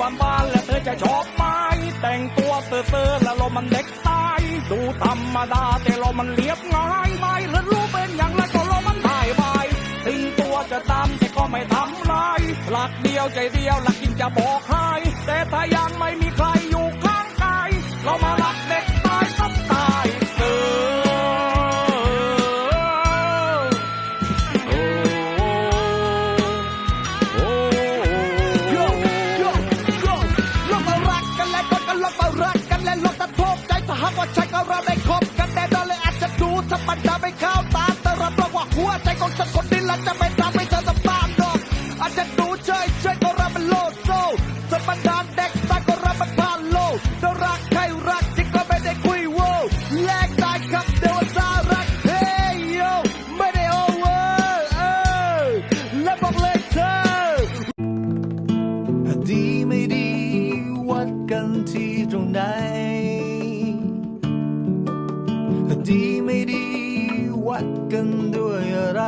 บานบานและเธอจะชอบไหมแต่งตัวเซ่อๆแล้วเรามันเด็กตายดูธรรมดาแต่เรามันเรียบง่ายไม่หรือรู้เป็นอย่างไรก็เรามันถ่ายไปถึงตัวจะตามแต่ก็ไม่ทำไรหลักเดียวใจเดียวหลักกินจะบอกให้แต่ถ้ายัง หากว่าใช่ก็เราได้คบกันแน่นอนเลยอาจจะดูธรรมดาไม่เข้าตาแต่รับรองว่าหัวใจของฉันคนนี้ละจะไม่ทำให้เธอสบายดอกอาจจะดูเฉยเฉยก็รับมันโลดโซ่ธรรมดาเด็กตาก็รับมันผ่านโลกจะรักใครรักจริงก็ไม่ได้คุยโว้แลกได้ครับเดี๋ยวจะรักเฮ้ยโยไม่ได้โอเวอร์เออและบอกเลยเธอดีไม่ดี ดีไม่ดีวัดกันด้วยอะไร